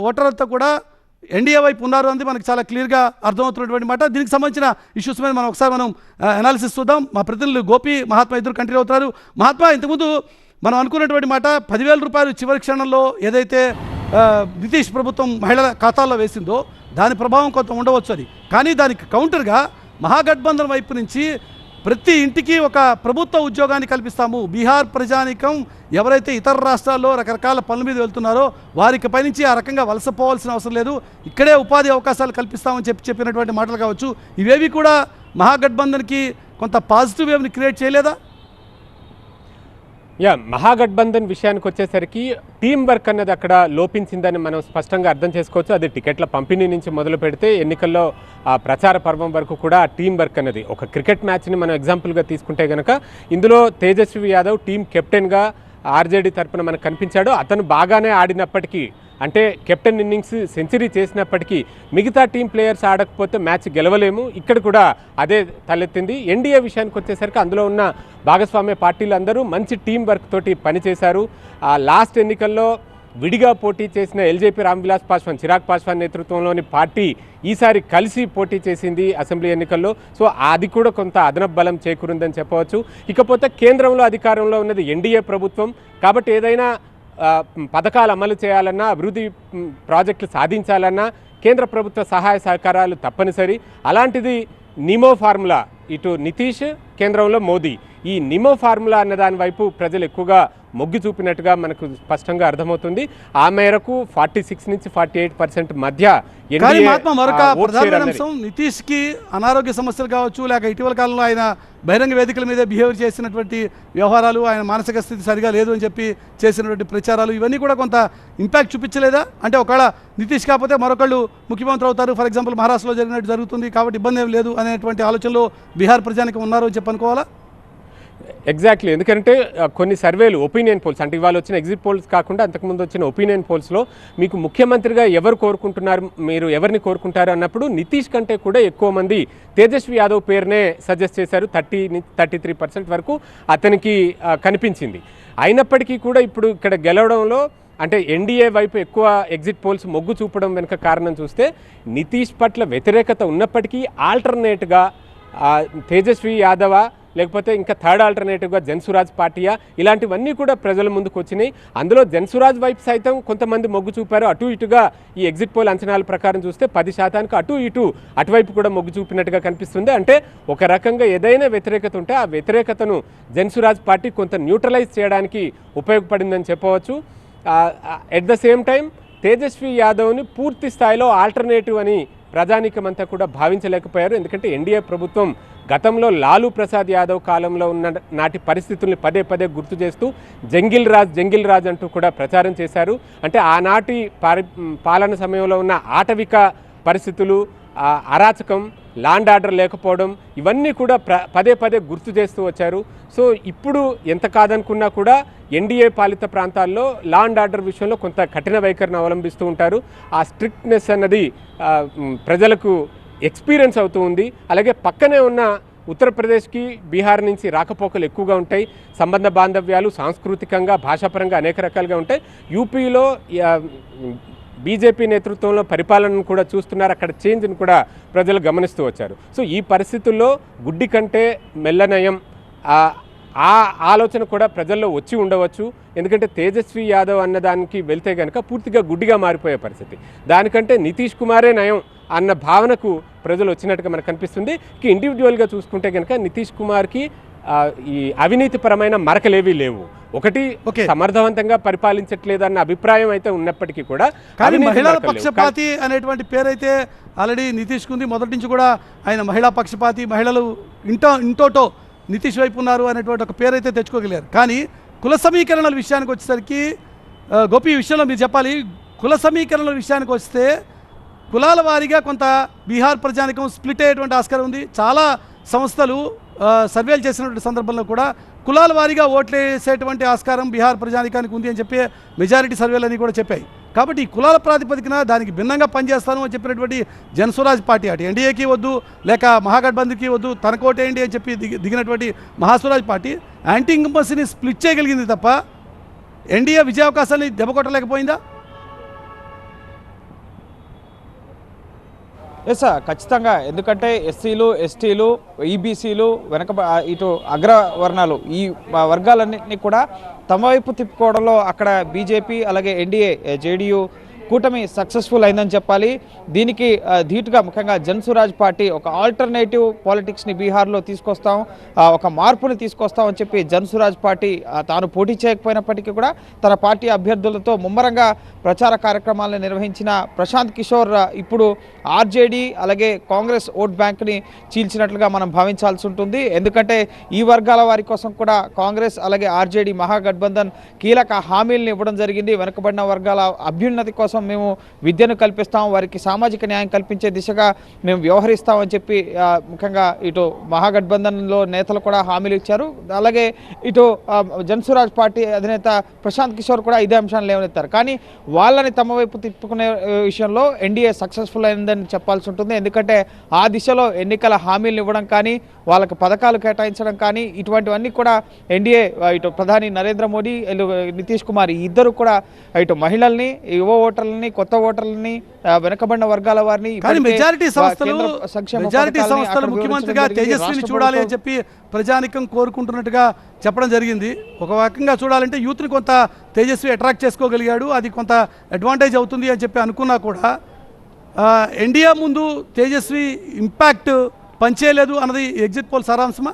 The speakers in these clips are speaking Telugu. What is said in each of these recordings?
ఓటర్లతో కూడా ఎన్డీఏ వైపు ఉన్నారు అంది మనకు చాలా క్లియర్గా అర్థమవుతున్నటువంటి మాట. దీనికి సంబంధించిన ఇష్యూస్ మీద మనం ఒకసారి మనం అనాలిసిస్ చూద్దాం. మా ప్రతినిధులు గోపి మహాత్మా ఇద్దరు కంటిన్యూ అవుతున్నారు మహాత్మా ఇంతకుముందు మనం అనుకున్నటువంటి మాట పదివేల రూపాయలు చివరి క్షణంలో ఏదైతే ఆ, నితీష్ ప్రభుత్వం మహిళల ఖాతాల్లో వేసిందో దాని ప్రభావం కొంత ఉండవచ్చు అది. కానీ దానికి కౌంటర్గా మహాగఠబంధన్ వైపు నుంచి ప్రతి ఇంటికి ఒక ప్రభుత్వ ఉద్యోగాన్ని కల్పిస్తాము. బీహార్ ప్రజానికం ఎవరైతే ఇతర రాష్ట్రాల్లో రకరకాల పనుల మీద వెళ్తున్నారో వారికి పైనుంచి ఆ రకంగా వలసపోవాల్సిన అవసరం లేదు. ఇక్కడే ఉపాధి అవకాశాలు కల్పిస్తామని చెప్పి చెప్పినటువంటి మాటలు కావచ్చు. ఇవేవి కూడా మహాగఠబంధన్కి కొంత పాజిటివ్ వేవ్ని క్రియేట్ చేయలేదా? యా మహాగఠబంధన్ విషయానికి వచ్చేసరికి టీం వర్క్ అన్నది అక్కడ లోపించిందని మనం స్పష్టంగా అర్థం చేసుకోవచ్చు. అది టికెట్ల పంపిణీ నుంచి మొదలు పెడితే ఎన్నికల్లో ఆ ప్రచార పర్వం వరకు కూడా ఆ టీం వర్క్ అన్నది. ఒక క్రికెట్ మ్యాచ్ని మనం ఎగ్జాంపుల్గా తీసుకుంటే కనుక ఇందులో తేజస్వి యాదవ్ టీం కెప్టెన్గా ఆర్జేడీ తరపున మనకు కనిపించాడు. అతను బాగానే ఆడినప్పటికీ అంటే కెప్టెన్ ఇన్నింగ్స్ సెంచరీ చేసినప్పటికీ మిగతా టీం ప్లేయర్స్ ఆడకపోతే మ్యాచ్ గెలవలేము. ఇక్కడ కూడా అదే తలెత్తింది. ఎన్డీఏ విషయానికి వచ్చేసరికి అందులో ఉన్న భాగస్వామ్య పార్టీలు అందరూ మంచి టీం వర్క్ తోటి పనిచేశారు. ఆ లాస్ట్ ఎన్నికల్లో విడిగా పోటీ చేసిన ఎల్జేపీ రామ్విలాస్ పాస్వాన్ చిరాగ్ పాస్వాన్ నేతృత్వంలోని పార్టీ ఈసారి కలిసి పోటీ చేసింది అసెంబ్లీ ఎన్నికల్లో. సో అది కూడా కొంత అదనపు బలం చేకూరిందని చెప్పవచ్చు. ఇకపోతే కేంద్రంలో అధికారంలో ఉన్నది ఎన్డీఏ ప్రభుత్వం. కాబట్టి ఏదైనా పథకాలు అమలు చేయాలన్నా అభివృద్ధి ప్రాజెక్టులు సాధించాలన్నా కేంద్ర ప్రభుత్వ సహాయ సహకారాలు తప్పనిసరి. అలాంటిది నిమో ఫార్ములా. ఇటు నితీష్ కేంద్రంలో మోదీ. ఈ నిమో ఫార్ములా అన్న దాని వైపు ప్రజలు ఎక్కువగా మొగ్గు చూపినట్టుగా మనకు స్పష్టంగా అర్థమవుతుంది. ఆ మేరకు ఫార్టీ సిక్స్ నుంచి ఫార్టీ ఎయిట్ పర్సెంట్ మధ్య మరొక అన్నది. అంశం నితీష్కి అనారోగ్య సమస్యలు కావచ్చు లేక ఇటీవల కాలంలో ఆయన బహిరంగ వేదికల మీద బిహేవ్ చేసినటువంటి వ్యవహారాలు ఆయన మానసిక స్థితి సరిగా లేదు అని చెప్పి చేసినటువంటి ప్రచారాలు ఇవన్నీ కూడా కొంత ఇంపాక్ట్ చూపించలేదా? అంటే ఒకవేళ నితీష్ కాకపోతే మరొకళ్ళు ముఖ్యమంత్రి అవుతారు. ఫర్ ఎగ్జాంపుల్ మహారాష్ట్రలో జరిగినట్టు జరుగుతుంది కాబట్టి ఇబ్బంది ఏం లేదు అనేటువంటి ఆలోచనలో బీహార్ ప్రజానికి ఉన్నారు అని చెప్పి చెప్పనుకోవాలా ఎగ్జాక్ట్లీ ఎందుకంటే కొన్ని సర్వేలు ఒపీనియన్ పోల్స్ అంటే ఇవాళ వచ్చిన ఎగ్జిట్ పోల్స్ కాకుండా అంతకుముందు వచ్చిన ఒపీనియన్ పోల్స్లో మీకు ముఖ్యమంత్రిగా ఎవరు కోరుకుంటున్నారు మీరు ఎవరిని కోరుకుంటారు అన్నప్పుడు నితీష్ కంటే కూడా ఎక్కువ మంది తేజస్వి యాదవ్ పేరునే సజెస్ట్ చేశారు థర్టీ థర్టీ త్రీ పర్సెంట్ వరకు అతనికి కనిపించింది. అయినప్పటికీ కూడా ఇప్పుడు ఇక్కడ గెలవడంలో అంటే ఎన్డీఏ వైపు ఎక్కువ ఎగ్జిట్ పోల్స్ మొగ్గు చూపడం వెనుక కారణం చూస్తే నితీష్ పట్ల వ్యతిరేకత ఉన్నప్పటికీ ఆల్టర్నేట్గా తేజస్వి యాదవ లేకపోతే ఇంకా థర్డ్ ఆల్టర్నేటివ్గా జన్సురాజ్ పార్టీయా ఇలాంటివన్నీ కూడా ప్రజల ముందుకు వచ్చినాయి. అందులో జన్సురాజ్ వైపు సైతం కొంతమంది మొగ్గు చూపారు. అటు ఇటుగా ఈ ఎగ్జిట్ పోల్ అంచనాల ప్రకారం చూస్తే పది శాతానికి అటు ఇటు అటువైపు కూడా మొగ్గు చూపినట్టుగా కనిపిస్తుంది. అంటే ఒక రకంగా ఏదైనా వ్యతిరేకత ఉంటే ఆ వ్యతిరేకతను జన్సురాజ్ పార్టీ కొంత న్యూట్రలైజ్ చేయడానికి ఉపయోగపడిందని చెప్పవచ్చు. At the same time Tejashwi యాదవ్ని పూర్తి స్థాయిలో ఆల్టర్నేటివ్ అని ప్రజానీకమంతా కూడా భావించలేకపోయారు. ఎందుకంటే ఎన్డీఏ ప్రభుత్వం గతంలో లాలూ ప్రసాద్ యాదవ్ కాలంలో ఉన్న నాటి పరిస్థితుల్ని పదే పదే గుర్తు చేస్తూ జంగిల్ రాజ్ జంగిల్ రాజ్ అంటూ కూడా ప్రచారం చేశారు. అంటే ఆనాటి పారి పాలన సమయంలో ఉన్న ఆటవిక పరిస్థితులు అరాచకం లాండ్ ఆర్డర్ లేకపోవడం ఇవన్నీ కూడా ప్ర పదే పదే గుర్తు చేస్తూ వచ్చారు. సో ఇప్పుడు ఎంత కాదనుకున్నా కూడా ఎన్డీఏ పాలిత ప్రాంతాల్లో లా అండ్ ఆర్డర్ విషయంలో కొంత కఠిన వైఖరిని అవలంబిస్తూ ఉంటారు. ఆ స్ట్రిక్ట్నెస్ అన్నది ప్రజలకు ఎక్స్పీరియన్స్ అవుతూ ఉంది. అలాగే పక్కనే ఉన్న ఉత్తరప్రదేశ్కి బీహార్ నుంచి రాకపోకలు ఎక్కువగా ఉంటాయి. సంబంధ బాంధవ్యాలు సాంస్కృతికంగా భాషాపరంగా అనేక రకాలుగా ఉంటాయి. యూపీలో బీజేపీ నేతృత్వంలో పరిపాలనను కూడా చూస్తున్నారు. అక్కడ చేంజ్ని కూడా ప్రజలు గమనిస్తూ వచ్చారు. సో ఈ పరిస్థితుల్లో గుడ్డి కంటే మెల్లనయం ఆ ఆ ఆలోచన కూడా ప్రజల్లో వచ్చి ఉండవచ్చు. ఎందుకంటే తేజస్వి యాదవ్ అన్నదానికి వెళ్తే కనుక పూర్తిగా గుడ్డిగా మారిపోయే పరిస్థితి. దానికంటే నితీష్ కుమారే నయం అన్న భావనకు ప్రజలు వచ్చినట్టుగా మనకు కనిపిస్తుంది. ఇక ఇండివిజువల్గా చూసుకుంటే కనుక నితీష్ కుమార్కి ఈ అవినీతిపరమైన మరకలేవీ లేవు ఒకటి. సమర్థవంతంగా పరిపాలించట్లేదన్న అభిప్రాయం అయితే ఉన్నప్పటికీ కూడా కానీ మహిళల. పక్షపాతి అనేటువంటి పేరైతే ఆల్రెడీ నితీష్ కుంది మొదటి నుంచి కూడా ఆయన మహిళా పక్షపాతి మహిళలు ఇంటో ఇంటోటో నితీష్ వైపు ఉన్నారు అనేటువంటి ఒక పేరైతే తెచ్చుకోగలిగారు కానీ కుల సమీకరణల విషయానికి వచ్చేసరికి గోపి విషయంలో మీరు చెప్పాలి కుల సమీకరణల విషయానికి వస్తే కులాల వారీగా కొంత బీహార్ ప్రజానికం స్ప్లిట్ అయ్యేటువంటి ఆస్కారం ఉంది చాలా సంస్థలు సర్వేలు చేసినటువంటి సందర్భంలో కూడా కులాల వారీగా ఓట్లేసేటువంటి ఆస్కారం బీహార్ ప్రజానికానికి ఉంది అని చెప్పి మెజారిటీ సర్వేలు కూడా చెప్పాయి. కాబట్టి ఈ కులాల ప్రాతిపదికన దానికి భిన్నంగా పనిచేస్తాను అని చెప్పినటువంటి జనస్వరాజ్ పార్టీ అటు ఎన్డీఏకి వద్దు లేక మహాగఠబంధన్కి వద్దు తనకోటేయండి అని చెప్పి దిగి దిగినటువంటి మహాస్వరాజ్ పార్టీ యాంటీ ఇంకంబన్సీని స్ప్లిట్ చేయగలిగింది తప్ప ఎన్డీఏ విజయావకాశాన్ని దెబ్బకొట్టలేకపోయిందా? ఎస్ సార్ ఖచ్చితంగా. ఎందుకంటే ఎస్సీలు ఎస్టీలు ఈబీసీలు వెనక ఇటు అగ్ర వర్ణాలు ఈ వర్గాలన్నింటినీ కూడా తమ వైపు తిప్పుకోవడంలో అక్కడ బీజేపీ అలాగే ఎన్డీఏ జేడీయూ కూటమి సక్సెస్ఫుల్ అయిందని చెప్పాలి. దీనికి ధీటుగా ముఖ్యంగా జన్సురాజ్ పార్టీ ఒక ఆల్టర్నేటివ్ పాలిటిక్స్ని బీహార్లో తీసుకొస్తాం ఒక మార్పుని తీసుకొస్తాం అని చెప్పి జన్సురాజ్ పార్టీ తాను పోటీ చేయకపోయినప్పటికీ కూడా తన పార్టీ అభ్యర్థులతో ముమ్మరంగా ప్రచార కార్యక్రమాలను నిర్వహించిన ప్రశాంత్ కిషోర్ ఇప్పుడు ఆర్జేడీ అలాగే కాంగ్రెస్ ఓట్ బ్యాంక్ని చీల్చినట్లుగా మనం భావించాల్సి ఉంటుంది. ఎందుకంటే ఈ వర్గాల వారి కోసం కూడా కాంగ్రెస్ అలాగే ఆర్జేడీ మహాగఠబంధన్ కీలక హామీలను ఇవ్వడం జరిగింది. వెనుకబడిన వర్గాల అభ్యున్నతి కోసం మేము విద్యను కల్పిస్తాం వారికి సామాజిక న్యాయం కల్పించే దిశగా మేము వ్యవహరిస్తామని చెప్పి ముఖ్యంగా ఇటు మహాగఠబంధన్లో నేతలు కూడా హామీలు ఇచ్చారు. అలాగే ఇటు జన్సురాజ్ పార్టీ అధినేత ప్రశాంత్ కిషోర్ కూడా ఇదే అంశాన్ని లేవనెత్తారు. కానీ వాళ్ళని తమ వైపు తిప్పుకునే విషయంలో ఎన్డీఏ సక్సెస్ఫుల్ అయిందని చెప్పాల్సి ఉంటుంది. ఎందుకంటే ఆ దిశలో ఎన్నికల హామీలు ఇవ్వడం కానీ వాళ్ళకి పథకాలు కేటాయించడం కానీ ఇటువంటివన్నీ కూడా ఎన్డీఏ ఇటు ప్రధాని నరేంద్ర మోడీ నితీష్ కుమార్ ఇద్దరు కూడా ఇటు మహిళల్ని యువ ఓటర్లని కొత్త ఓటర్లని వెనుకబడిన వర్గాల వారిని కానీ మెజారిటీ సంస్థలు మెజారిటీ సంస్థలు ముఖ్యమంత్రిగా. తేజస్విని చూడాలి అని చెప్పి ప్రజానికం కోరుకుంటున్నట్టుగా చెప్పడం జరిగింది ఒక రకంగా చూడాలంటే యూత్ని కొంత తేజస్వి అట్రాక్ట్ చేసుకోగలిగాడు అది కొంత అడ్వాంటేజ్ అవుతుంది అని చెప్పి అనుకున్నా కూడా ఎన్డీఏ ముందు తేజస్వి ఇంపాక్ట్ పనిచేయలేదు అన్నది ఎగ్జిట్ పోల్ సారాంశమా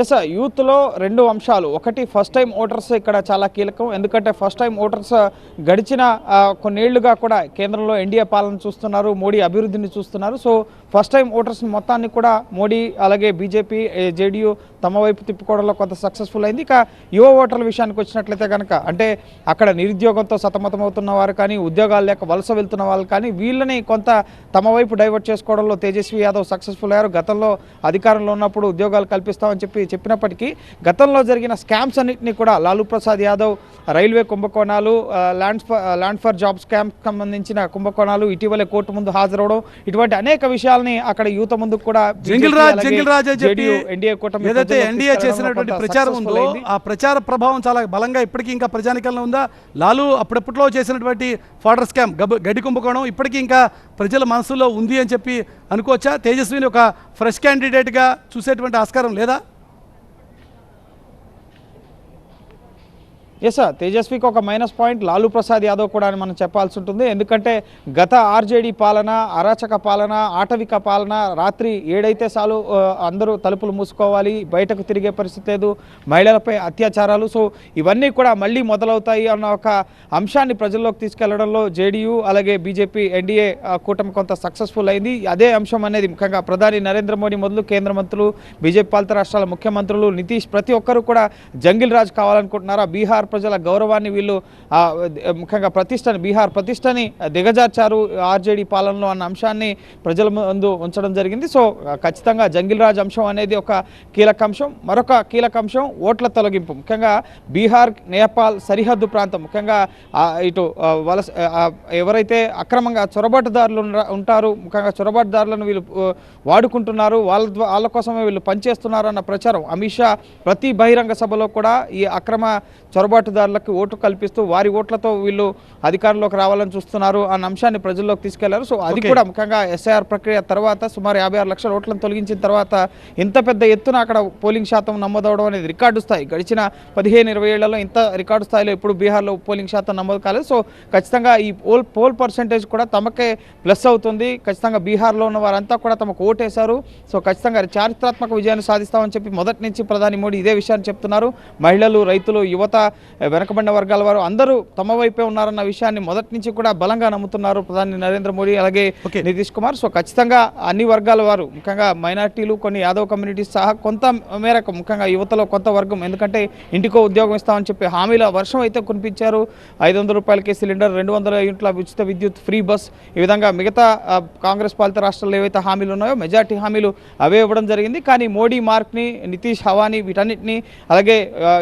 ఎస్ యూత్లో రెండు అంశాలు. ఒకటి ఫస్ట్ టైం ఓటర్స్ ఇక్కడ చాలా కీలకం. ఎందుకంటే ఫస్ట్ టైం ఓటర్స్ గడిచిన కొన్నేళ్ళుగా కూడా కేంద్రంలో ఎన్డీఏ పాలన చూస్తున్నారు మోడీ అభివృద్ధిని చూస్తున్నారు. సో ఫస్ట్ టైం ఓటర్స్ మొత్తాన్ని కూడా మోడీ అలాగే బీజేపీ జేడీయూ తమ వైపు తిప్పుకోవడంలో కొంత సక్సెస్ఫుల్ అయింది. ఇక యువ ఓటర్ల విషయానికి వచ్చినట్లయితే కనుక అంటే అక్కడ నిరుద్యోగంతో సతమతమవుతున్న వారు కానీ ఉద్యోగాలు లేక వలస వెళ్తున్న వాళ్ళు కానీ వీళ్ళని కొంత తమ వైపు డైవర్ట్ చేసుకోవడంలో తేజస్వి యాదవ్ సక్సెస్ఫుల్ అయ్యారు. గతంలో అధికారంలో ఉన్నప్పుడు ఉద్యోగాలు కల్పిస్తామని చెప్పి చెప్పినప్పటికీ గతంలో జరిగిన స్కామ్స్ అన్నింటినీ కూడా లాలూ ప్రసాద్ యాదవ్ రైల్వే కుంభకోణాలు land for land for job scam సంబంధించిన కుంభకోణాలు ఇటీవలే కోర్టు ముందు హాజరవడం ఇటువంటి అనేక విషయాలు విషయాల్ని అక్కడ యూత ముందు కూడా జంగిల్ రాజ్ జంగిల్ రాజ్ అని చెప్పి ఎన్డీఏ కూటమి ఏదైతే ఎన్డీఏ చేసినటువంటి ప్రచారం ఉందో. ఆ ప్రచార ప్రభావం చాలా బలంగా ఇప్పటికీ ఇంకా ప్రజానికల్లో ఉందా? లాలు అప్పుడప్పట్లో చేసినటువంటి ఫాడర్ స్కామ్ గడ్డి కుంభకోణం ఇప్పటికీ ఇంకా ప్రజల మనసులో ఉంది అని చెప్పి అనుకోవచ్చా? తేజస్విని ఒక ఫ్రెష్ క్యాండిడేట్గా చూసేటువంటి ఆస్కారం లేదా? ఎస్ సార్ తేజస్వికి ఒక మైనస్ పాయింట్ లాలూ ప్రసాద్ యాదవ్ కూడా అని మనం చెప్పాల్సి ఉంటుంది. ఎందుకంటే గత ఆర్జేడీ పాలన అరాచక పాలన ఆటవిక పాలన రాత్రి ఏడైతే చాలు అందరూ తలుపులు మూసుకోవాలి బయటకు తిరిగే పరిస్థితి లేదు మహిళలపై అత్యాచారాలు. సో ఇవన్నీ కూడా మళ్ళీ మొదలవుతాయి అన్న ఒక అంశాన్ని ప్రజల్లోకి తీసుకెళ్ళడంలో జేడీయూ అలాగే బీజేపీ ఎన్డీఏ కూటమి కొంత సక్సెస్ఫుల్ అయింది. అదే అంశం అనేది ముఖ్యంగా ప్రధాని నరేంద్ర మోడీ మొదలు కేంద్ర మంత్రులు బీజేపీ పాలిత రాష్ట్రాల ముఖ్యమంత్రులు నితీష్ ప్రతి ఒక్కరు కూడా జంగిల్ రాజ్ కావాలనుకుంటున్నారా? బీహార్ ప్రజల గౌరవాన్ని వీళ్ళు ముఖ్యంగా ప్రతిష్టని బీహార్ ప్రతిష్టని దిగజార్చారు ఆర్జేడీ పాలనలో అన్న అంశాన్ని ప్రజల ముందు ఉంచడం జరిగింది. సో ఖచ్చితంగా జంగిల్ రాజ్ అంశం అనేది ఒక కీలక అంశం. మరొక కీలక అంశం ఓట్ల తొలగింపు. ముఖ్యంగా బీహార్ నేపాల్ సరిహద్దు ప్రాంతం. ముఖ్యంగా ఇటు వలస ఎవరైతే అక్రమంగా చొరబాటుదారులు ఉంటారు ముఖ్యంగా చొరబాటుదారులను వీళ్ళు వాడుకుంటున్నారు వాళ్ళ వాళ్ళ కోసమే వీళ్ళు పనిచేస్తున్నారు అన్న ప్రచారం. అమిత్ షా ప్రతి బహిరంగ సభలో కూడా ఈ అక్రమ చొరబాటు చొరబాటుదారులకు ఓటు కల్పిస్తూ వారి ఓట్లతో వీళ్ళు అధికారంలోకి రావాలని చూస్తున్నారు అన్న అంశాన్ని ప్రజల్లోకి తీసుకెళ్ళారు. సో అది. కూడా ముఖ్యంగా ఎస్ఐఆర్ ప్రక్రియ తర్వాత సుమారు యాభై ఆరు లక్షల ఓట్లను తొలగించిన తర్వాత ఇంత పెద్ద ఎత్తున అక్కడ పోలింగ్ శాతం నమోదవడం అనేది రికార్డు స్థాయి. గడిచిన పదిహేను ఇరవై ఏళ్ళలో ఇంత రికార్డు స్థాయిలో ఇప్పుడు బీహార్లో పోలింగ్ శాతం నమోదు కాలేదు. సో ఖచ్చితంగా ఈ పోల్ పోల్ పర్సంటేజ్ కూడా తమకే ప్లస్ అవుతుంది. ఖచ్చితంగా బీహార్లో ఉన్న వారంతా కూడా తమకు ఓటేశారు. సో ఖచ్చితంగా చారిత్రాత్మక విజయాన్ని సాధిస్తామని చెప్పి మొదటి నుంచి ప్రధాని మోడీ ఇదే విషయాన్ని చెప్తున్నారు. మహిళలు రైతులు యువత వెనకబడిన వర్గాల వారు అందరూ తమ వైపే ఉన్నారన్న విషయాన్ని మొదటి నుంచి కూడా బలంగా నమ్ముతున్నారు ప్రధాని నరేంద్ర మోడీ అలాగే. నితీష్ కుమార్. సో ఖచ్చితంగా అన్ని వర్గాల వారు ముఖ్యంగా మైనార్టీలు కొన్ని యాదవ్ కమ్యూనిటీస్ సహా కొంత మేరకు ముఖ్యంగా యువతలో కొంత వర్గం ఎందుకంటే ఇంటికో ఉద్యోగం ఇస్తామని చెప్పి హామీల వర్షం అయితే కురిపించారు. ఐదు వందల రూపాయలకి సిలిండర్ రెండు వందల యూనిట్ల ఉచిత విద్యుత్ ఫ్రీ బస్ ఈ విధంగా మిగతా కాంగ్రెస్ పాలిత రాష్ట్రాల్లో ఏవైతే హామీలు ఉన్నాయో మెజార్టీ హామీలు అవే ఇవ్వడం జరిగింది. కానీ మోడీ మార్క్ని నితీష్ హవాని వీటన్నిటిని అలాగే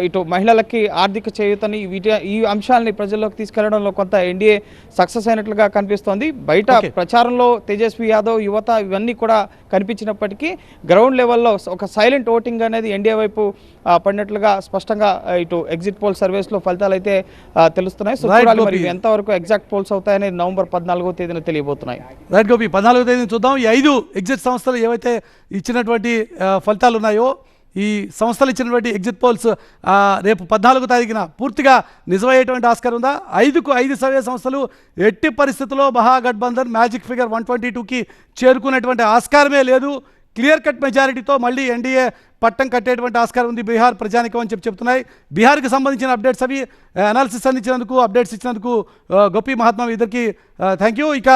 ఇటు మహిళలకి ఆర్థిక చేయూతని వీటి ఈ అంశాలని ప్రజల్లోకి తీసుకెళ్ళడంలో కొంత ఎన్డీఏ సక్సెస్ అయినట్లుగా కనిపిస్తోంది. బయట. ప్రచారంలో తేజస్వి యాదవ్ యువత ఇవన్నీ కూడా కనిపించినప్పటికీ గ్రౌండ్ లెవెల్లో ఒక సైలెంట్ ఓటింగ్ అనేది ఎన్డీఏ వైపు పడినట్లుగా స్పష్టంగా ఇటు ఎగ్జిట్ పోల్ సర్వేస్లో ఫలితాలు అయితే తెలుస్తున్నాయి. సో చూడాలి మరి ఎంతవరకు ఎగ్జాక్ట్ పోల్స్ అవుతాయనేది నవంబర్ పద్నాలుగో తేదీన తెలియబోతున్నాయి. రైట్ గోపి పద్నాలుగో తేదీని చూద్దాం. ఈ ఐదు ఎగ్జిట్ సంస్థలు ఏవైతే ఇచ్చినటువంటి ఫలితాలు ఉన్నాయో ఈ సంస్థలు ఇచ్చినటువంటి ఎగ్జిట్ పోల్స్ రేపు పద్నాలుగు తారీఖున పూర్తిగా నిజమయ్యేటువంటి ఆస్కారం ఉందా? ఐదుకు ఐదు సర్వే సంస్థలు ఎట్టి పరిస్థితుల్లో Mahagathbandhan magic figure one twenty టూకి చేరుకునేటువంటి ఆస్కారమే లేదు. క్లియర్ కట్ మెజారిటీతో మళ్ళీ ఎన్డీఏ పట్టం కట్టేటువంటి ఆస్కారం ఉంది బీహార్ ప్రజానికం అని చెప్పి చెప్తున్నాయి. బీహార్కి సంబంధించిన అప్డేట్స్ అవి అనాలిసిస్ అందించినందుకు అప్డేట్స్ ఇచ్చినందుకు ఆ, మహాత్మ మహాత్మా ఇద్దరికి థ్యాంక్ యూ ఇక